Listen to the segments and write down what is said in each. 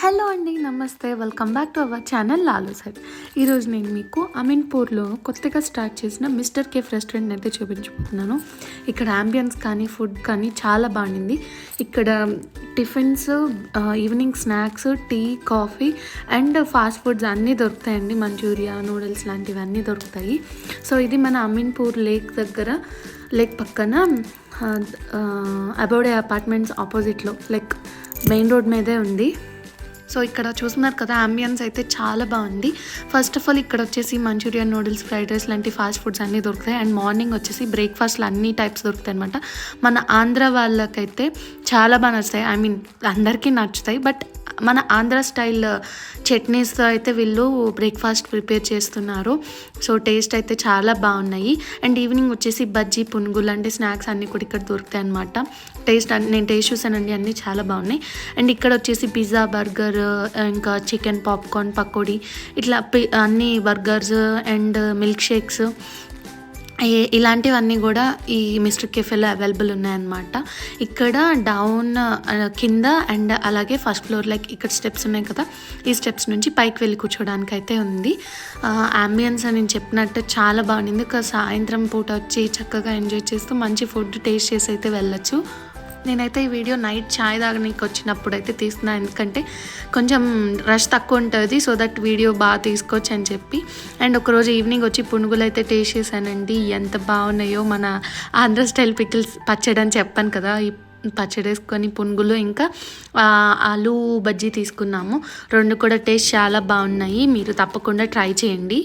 Hello అండి నమస్తే. Welcome back to our channel Lalu sir ఈరోజు నేను మీకు అమీన్పూర్లో కొత్తగా స్టార్ట్ చేసిన మిస్టర్ కేఫ్ రెస్టారెంట్ అయితే చూపించబోతున్నాను. ఇక్కడ అంబియన్స్ కానీ ఫుడ్ కానీ చాలా బాగుంది ఇక్కడ tiffins evening snacks tea coffee and fast foods అన్నీ దొరుకుతాయండి. మంచూరియా నూడిల్స్ లాంటివి అన్నీ దొరుకుతాయి. సో ఇది మన అమీన్పూర్ లేక్ దగ్గర లేక్ పక్కన అబౌడే అపార్ట్మెంట్స్ ఆపోజిట్లో లైక్ మెయిన్ రోడ్ మీదే ఉంది. సో ఇక్కడ చూస్తున్నారు కదా అంబియన్స్ అయితే చాలా బాగుంది. ఫస్ట్ ఆఫ్ ఆల్ ఇక్కడ వచ్చేసి మంచూరియన్ నూడిల్స్ ఫ్రైడ్ రైస్ లాంటి ఫాస్ట్ ఫుడ్స్ అన్నీ దొరుకుతాయి. అండ్ మార్నింగ్ వచ్చేసి బ్రేక్ఫాస్ట్లు అన్ని టైప్స్ దొరుకుతాయి అనమాట మన ఆంధ్ర వాళ్ళకైతే చాలా బాగా నచ్చుతాయి. ఐ మీన్ అందరికీ నచ్చుతాయి. బట్ మన ఆంధ్ర స్టైల్ చట్నీస్తో అయితే వీళ్ళు బ్రేక్ఫాస్ట్ ప్రిపేర్ చేస్తున్నారు. సో టేస్ట్ అయితే చాలా బాగున్నాయి. అండ్ ఈవినింగ్ వచ్చేసి బజ్జీ పునుగులు అంటే స్నాక్స్ అన్నీ కూడా ఇక్కడ దొరుకుతాయి అనమాట టేస్ట్ నేను టేస్ట్ చూసానండి అన్నీ చాలా బాగున్నాయి. అండ్ ఇక్కడ వచ్చేసి పిజ్జా బర్గర్ ఇంకా చికెన్ పాప్కార్న్ పకోడీ ఇట్లా పి- అన్ని బర్గర్స్ అండ్ మిల్క్ షేక్స్ ఇలాంటివన్నీ కూడా ఈ మిస్టర్ కెఫేలో అవైలబుల్ ఉన్నాయన్నమాట. ఇక్కడ డౌన్ కింద అండ్ అలాగే ఫస్ట్ ఫ్లోర్ లైక్ ఇక్కడ స్టెప్స్ ఉన్నాయి కదా ఈ స్టెప్స్ నుంచి పైకి వెళ్ళి కూర్చోడానికి అయితే ఉంది అంబియన్స్ అని నేను చెప్పినట్టు చాలా బాగుంది. ఒక సాయంత్రం పూట వచ్చి చక్కగా ఎంజాయ్ చేస్తూ మంచి ఫుడ్ టేస్ట్ చేసి అయితే వెళ్ళొచ్చు. నేనైతే ఈ వీడియో నైట్ ఛాయ్ తాగడానికి వచ్చినప్పుడు అయితే తీస్తున్నాను ఎందుకంటే కొంచెం రష్ తక్కువ ఉంటుంది సో దట్ వీడియో బాగా తీసుకోవచ్చు అని చెప్పి. అండ్ ఒకరోజు ఈవినింగ్ వచ్చి పునుగులు అయితే టేస్ట్ చేశానండి. ఎంత బాగున్నాయో మన ఆంధ్ర స్టైల్ పికిల్స్ పచ్చడి అని చెప్పాను కదా. ఈ పచ్చడి వేసుకొని పునుగులు ఇంకా ఆలు బజ్జీ తీసుకున్నాము. రెండు కూడా టేస్ట్ చాలా బాగున్నాయి. మీరు తప్పకుండా ట్రై చేయండి.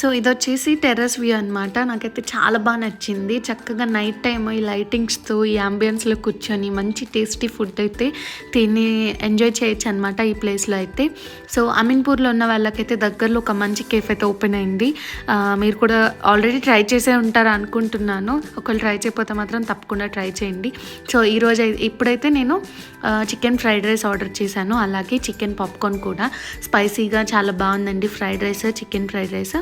సో ఇది వచ్చేసి టెర్రస్ వ్యూ అనమాట నాకైతే చాలా బాగా నచ్చింది. చక్కగా నైట్ టైం ఈ లైటింగ్స్తో ఈ అంబియన్స్లో కూర్చొని మంచి టేస్టీ ఫుడ్ అయితే తిని ఎంజాయ్ చేయొచ్చు అనమాట ఈ ప్లేస్లో అయితే. సో అమీన్పూర్లో ఉన్న వాళ్ళకైతే దగ్గరలో ఒక మంచి కేఫ్ అయితే ఓపెన్ అయింది. మీరు కూడా ఆల్రెడీ ట్రై చేసే ఉంటారు అనుకుంటున్నాను. ఒకవేళ ట్రై చేయకపోతే మాత్రం తప్పకుండా ట్రై చేయండి. సో ఈరోజు ఇప్పుడైతే నేను చికెన్ ఫ్రైడ్ రైస్ ఆర్డర్ చేశాను. అలాగే చికెన్ పాప్కార్న్ కూడా. స్పైసీగా చాలా బాగుందండి fried rice chicken fried rice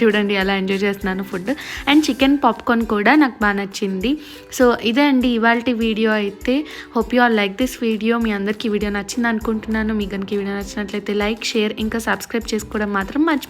చూడండి అలా ఎంజాయ్ చేస్తున్నాను ఫుడ్ అండ్ చికెన్ పాప్కార్న్ కూడా నాకు బాగా నచ్చింది. సో ఇదే అండి ఇవాళ వీడియో అయితే. Hope you are like this video మీ అందరికీ వీడియో నచ్చింది అనుకుంటున్నాను. మీ కనుక వీడియో నచ్చినట్లయితే లైక్ షేర్ ఇంకా సబ్స్క్రైబ్ చేసుకోవడం మాత్రం మర్చి